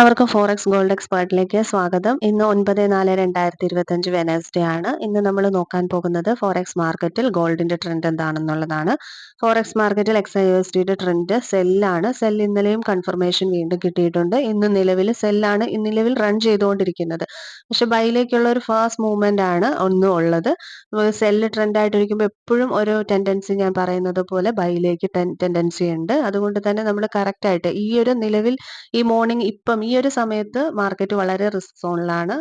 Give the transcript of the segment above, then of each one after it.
എല്ലാവർക്കും forex gold എക്സ്പേർട്ടിലേക്ക് സ്വാഗതം. ഇന്ന് ഒൻപത് നാല് രണ്ടായിരത്തി ഇരുപത്തഞ്ച് വെനസ്ഡേ ആണ്. ഇന്ന് നമ്മൾ നോക്കാൻ പോകുന്നത് ഫോറക്സ് മാർക്കറ്റിൽ ഗോൾഡിന്റെ ട്രെൻഡ് എന്താണെന്നുള്ളതാണ്. ഫോറക്സ് മാർക്കറ്റിൽ എക്സ് ഐ എസ് ഡിയുടെ ട്രെൻഡ് സെല്ലാണ് സെൽ ഇന്നലെയും കൺഫർമേഷൻ വീണ്ടും കിട്ടിയിട്ടുണ്ട്. ഇന്ന് നിലവിൽ സെല്ലാണ് നിലവിൽ റൺ ചെയ്തുകൊണ്ടിരിക്കുന്നത്. പക്ഷെ ബൈയിലേക്കുള്ള ഒരു ഫാസ്റ്റ് മൂവ്മെന്റ് ആണ് ഒന്നും ഉള്ളത്. സെല്ല് ട്രെൻഡ് ആയിട്ടിരിക്കുമ്പോൾ എപ്പോഴും ഒരു ടെൻഡൻസി ഞാൻ പറയുന്നത് പോലെ ബൈയിലേക്ക് ടെൻഡൻസി ഉണ്ട്. അതുകൊണ്ട് തന്നെ നമ്മൾ കറക്റ്റ് ആയിട്ട് ഈ ഒരു നിലവിൽ ഈ മോർണിംഗ് ഇപ്പം ഒരു സമയത്ത് മാർക്കറ്റ് വളരെ റിസ്ക് സോണിലാണ്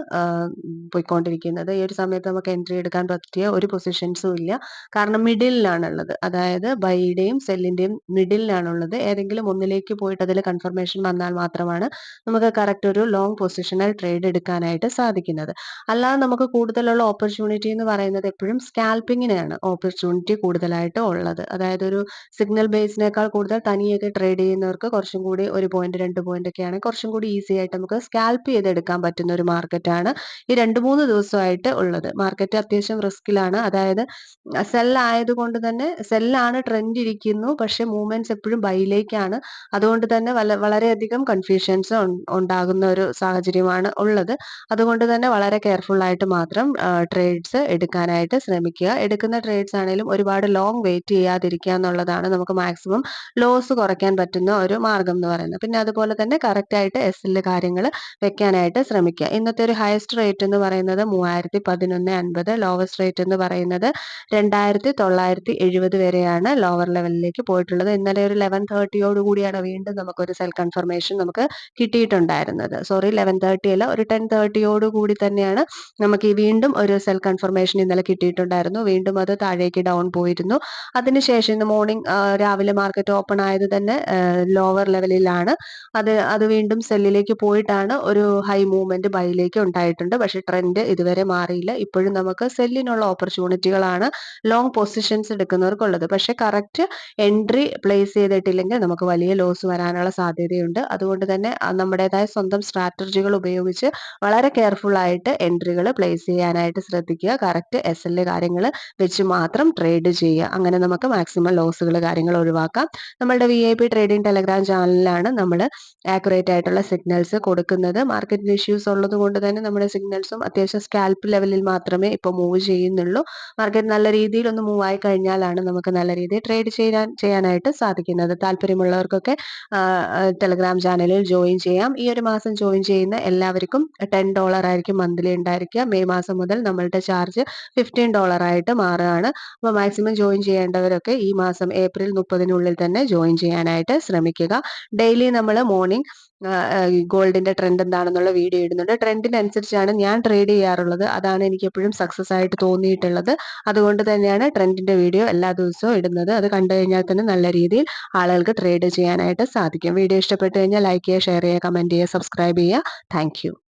പോയിക്കൊണ്ടിരിക്കുന്നത്. ഈ ഒരു സമയത്ത് നമുക്ക് എൻട്രി എടുക്കാൻ പറ്റിയ ഒരു പൊസിഷൻസും ഇല്ല. കാരണം മിഡിലാണുള്ളത് അതായത് ബൈയുടെയും സെല്ലിന്റെയും മിഡിലാണുള്ളത് ഏതെങ്കിലും ഒന്നിലേക്ക് പോയിട്ട് അതിൽ കൺഫർമേഷൻ വന്നാൽ മാത്രമാണ് നമുക്ക് കറക്റ്റ് ഒരു ലോങ് പൊസിഷണൽ ട്രേഡ് എടുക്കാനായിട്ട് സാധിക്കുന്നത്. അല്ലാതെ നമുക്ക് കൂടുതലുള്ള ഓപ്പർച്യൂണിറ്റി എന്ന് പറയുന്നത് എപ്പോഴും സ്കാൽപ്പിങ്ങിനാണ് ഓപ്പർച്യൂണിറ്റി കൂടുതലായിട്ട് ഉള്ളത്. അതായത് ഒരു സിഗ്നൽ ബേസിനേക്കാൾ കൂടുതൽ തനിയൊക്കെ ട്രേഡ് ചെയ്യുന്നവർക്ക് കുറച്ചും കൂടി ഒരു പോയിന്റ് രണ്ട് പോയിന്റ് ഒക്കെയാണ്. കുറച്ചും കൂടി ഈസി ആയിട്ട് നമുക്ക് സ്കാൽപ്പ് ചെയ്തെടുക്കാൻ പറ്റുന്ന ഒരു മാർക്കറ്റാണ് ഈ രണ്ട് മൂന്ന് ദിവസമായിട്ട് ഉള്ളത്. മാർക്കറ്റ് അത്യാവശ്യം റിസ്കിലാണ് അതായത് സെൽ ആയതുകൊണ്ട് തന്നെ സെല്ലാണ് ട്രെൻഡ് ഇരിക്കുന്നു. പക്ഷെ മൂവ്മെന്റ്സ് എപ്പോഴും ബൈയിലേക്കാണ്. അതുകൊണ്ട് തന്നെ വല വളരെയധികം കൺഫ്യൂഷൻസ് ഉണ്ടാകുന്ന ഒരു സാഹചര്യമാണ് ഉള്ളത്. അതുകൊണ്ട് തന്നെ വളരെ കെയർഫുൾ ആയിട്ട് മാത്രം ട്രേഡ്സ് എടുക്കാനായിട്ട് ശ്രമിക്കുക. എടുക്കുന്ന ട്രേഡ്സ് ആണെങ്കിലും ഒരുപാട് ലോങ് വെയിറ്റ് ചെയ്യാതിരിക്കുക എന്നുള്ളതാണ് നമുക്ക് മാക്സിമം ലോസ് കുറയ്ക്കാൻ പറ്റുന്ന ഒരു മാർഗം എന്ന് പറയുന്നത്. പിന്നെ അതുപോലെ തന്നെ കറക്റ്റ് ആയിട്ട് എസ് എൽ കാര്യങ്ങൾ വെക്കാനായിട്ട് ശ്രമിക്കുക ഇന്നത്തെ ഒരു ഹയസ്റ്റ് റേറ്റ് എന്ന് പറയുന്നത് മൂവായിരത്തി പതിനൊന്ന് അൻപത് ലോവസ്റ്റ് റേറ്റ് എന്ന് പറയുന്നത് രണ്ടായിരത്തി തൊള്ളായിരത്തി എഴുപത് വരെയാണ് ലോവർ ലെവലിലേക്ക് പോയിട്ടുള്ളത്. ഇന്നലെ ഒരു ലെവൻ തേർട്ടിയോട് കൂടിയാണ് വീണ്ടും നമുക്കൊരു സെൽ കൺഫർമേഷൻ നമുക്ക് കിട്ടിയിട്ടുണ്ടായിരുന്നത്. സോറി ലെവൻ തേർട്ടി അല്ല ഒരു ടെൻ തേർട്ടിയോട് കൂടി തന്നെയാണ് നമുക്ക് ഈ വീണ്ടും ഒരു സെൽ കൺഫർമേഷൻ ഇന്നലെ കിട്ടിയിട്ടുണ്ടായിരുന്നു. വീണ്ടും അത് താഴേക്ക് ഡൗൺ പോയിരുന്നു. അതിനുശേഷം ഇന്ന് മോർണിംഗ് രാവിലെ മാർക്കറ്റ് ഓപ്പൺ ആയത് തന്നെ ലോവർ ലെവലിലാണ് അത് അത് വീണ്ടും സെല്ലിലേക്ക് പോയിട്ടാണ് ഒരു ഹൈ മൂവ്മെന്റ് ബൈയിലേക്ക് ഉണ്ടായിട്ടുണ്ട്. പക്ഷേ ട്രെൻഡ് ഇതുവരെ മാറിയില്ല. ഇപ്പോഴും നമുക്ക് സെല്ലിനുള്ള ഓപ്പർച്യൂണിറ്റികളാണ് ലോങ് പൊസിഷൻസ് എടുക്കുന്നവർക്കുള്ളത്. പക്ഷേ കറക്റ്റ് എൻട്രി പ്ലേസ് ചെയ്തിട്ടില്ലെങ്കിൽ നമുക്ക് വലിയ ലോസ് വരാനുള്ള സാധ്യതയുണ്ട്. അതുകൊണ്ട് തന്നെ നമ്മുടേതായ സ്വന്തം സ്ട്രാറ്റജികൾ ഉപയോഗിച്ച് വളരെ കെയർഫുൾ ആയിട്ട് എൻട്രികൾ പ്ലേസ് ചെയ്യാനായിട്ട് ശ്രദ്ധിക്കുക. കറക്റ്റ് എസ് എൽ കാര്യങ്ങൾ വെച്ച് മാത്രം ട്രേഡ് ചെയ്യുക. അങ്ങനെ നമുക്ക് മാക്സിമം ലോസുകൾ കാര്യങ്ങൾ ഒഴിവാക്കാം. നമ്മളുടെ V I P trading Telegram ചാനലിലാണ് നമ്മൾ ആക്യുറേറ്റ് ആയിട്ടുള്ള സിഗ്നൽസ് കൊടുക്കുന്നത്. മാർക്കറ്റിന് ഇഷ്യൂസ് ഉള്ളത് കൊണ്ട് തന്നെ നമ്മുടെ സിഗ്നൽസും അത്യാവശ്യം സ്കാൽപ്പ് ലെവലിൽ മാത്രമേ ഇപ്പോൾ മൂവ് ചെയ്യുന്നുള്ളൂ. മാർക്കറ്റ് നല്ല രീതിയിൽ ഒന്ന് മൂവ് ആയി കഴിഞ്ഞാലാണ് നമുക്ക് നല്ല രീതിയിൽ ട്രേഡ് ചെയ്യാൻ ചെയ്യാനായിട്ട് സാധിക്കുന്നത്. താല്പര്യമുള്ളവർക്കൊക്കെ ടെലഗ്രാം ചാനലിൽ ജോയിൻ ചെയ്യാം. ഈ ഒരു മാസം ജോയിൻ ചെയ്യുന്ന എല്ലാവർക്കും ടെൻ ഡോളർ ആയിരിക്കും മന്ത്ലി ഉണ്ടായിരിക്കുക. മെയ് മാസം മുതൽ നമ്മളുടെ ചാർജ് ഫിഫ്റ്റീൻ ഡോളർ ആയിട്ട് മാറുകയാണ്. അപ്പോൾ മാക്സിമം ജോയിൻ ചെയ്യേണ്ടവരൊക്കെ ഈ മാസം ഏപ്രിൽ മുപ്പതിനുള്ളിൽ തന്നെ ജോയിൻ ചെയ്യാനായിട്ട് ശ്രമിക്കുക. ഡെയിലി നമ്മൾ മോർണിംഗ് ഗോൾഡിന്റെ ട്രെൻഡ് എന്താണെന്നുള്ള വീഡിയോ ഇടുന്നുണ്ട്. ട്രെൻഡിനനുസരിച്ചാണ് ഞാൻ ട്രേഡ് ചെയ്യാറുള്ളത്. അതാണ് എനിക്ക് എപ്പോഴും സക്സസ് ആയിട്ട് തോന്നിയിട്ടുള്ളത്. അതുകൊണ്ട് തന്നെയാണ് ട്രെൻഡിന്റെ വീഡിയോ എല്ലാ ദിവസവും ഇടുന്നത്. അത് കണ്ടു കഴിഞ്ഞാൽ തന്നെ നല്ല രീതിയിൽ ആളുകൾക്ക് ട്രേഡ് ചെയ്യാനായിട്ട് സാധിക്കും. വീഡിയോ ഇഷ്ടപ്പെട്ടു കഴിഞ്ഞാൽ ലൈക്ക് ചെയ്യുക ഷെയർ ചെയ്യുക കമന്റ് ചെയ്യുക സബ്സ്ക്രൈബ് ചെയ്യുക. താങ്ക്